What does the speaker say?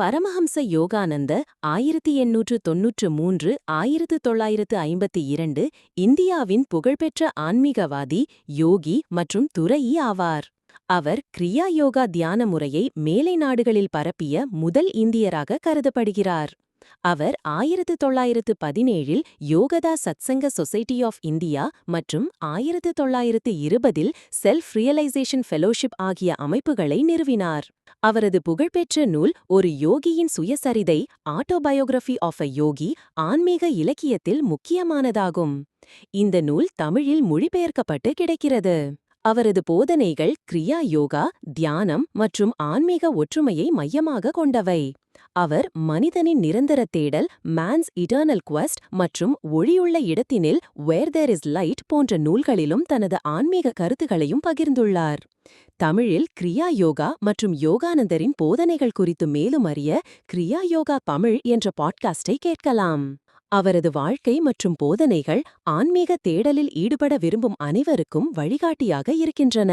பரமஹம்ச யோகானந்த ஆயிரத்தி எண்ணூற்று தொன்னூற்று மூன்று ஆயிரத்து தொள்ளாயிரத்து ஐம்பத்தி இரண்டு இந்தியாவின் புகழ்பெற்ற ஆன்மீகவாதி யோகி மற்றும் துறையி ஆவார். அவர் கிரியா யோகா தியான முறையை மேலை நாடுகளில் பரப்பிய முதல் இந்தியராக கருதப்படுகிறார். அவர் ஆயிரத்து தொள்ளாயிரத்து பதினேழில் Yogoda Satsanga Society of India மற்றும் ஆயிரத்து தொள்ளாயிரத்து இருபதில் செல்ஃப் ரியலைசேஷன் ஃபெலோஷிப் ஆகிய அமைப்புகளை நிறுவினார். அவரது புகழ்பெற்ற நூல் ஒரு யோகியின் சுயசரிதை ஆட்டோபயோகிராஃபி ஆஃப் அ யோகி ஆன்மீக இலக்கியத்தில் முக்கியமானதாகும். இந்த நூல் தமிழில் மொழிபெயர்க்கப்பட்டு கிடைக்கிறது. அவரது போதனைகள் கிரியா யோகா தியானம் மற்றும் ஆன்மீக ஒற்றுமையை மையமாக கொண்டவை. அவர் மனிதனின் நிரந்தர தேடல் மேன்ஸ் இட்டர்னல் குவஸ்ட் மற்றும் ஒளியுள்ள இடத்தினில் வேர் தேர் இஸ் லைட் போன்ற நூல்களிலும் தனது ஆன்மீக கருத்துகளையும் பகிர்ந்துள்ளார். தமிழில் கிரியா யோகா மற்றும் யோகானந்தரின் போதனைகள் குறித்து மேலும் அறிய கிரியா யோகா தமிழ் என்ற பாட்காஸ்டை கேட்கலாம். அவரது வாழ்க்கை மற்றும் போதனைகள் ஆன்மீக தேடலில் ஈடுபட விரும்பும் அனைவருக்கும் வழிகாட்டியாக இருக்கின்றன.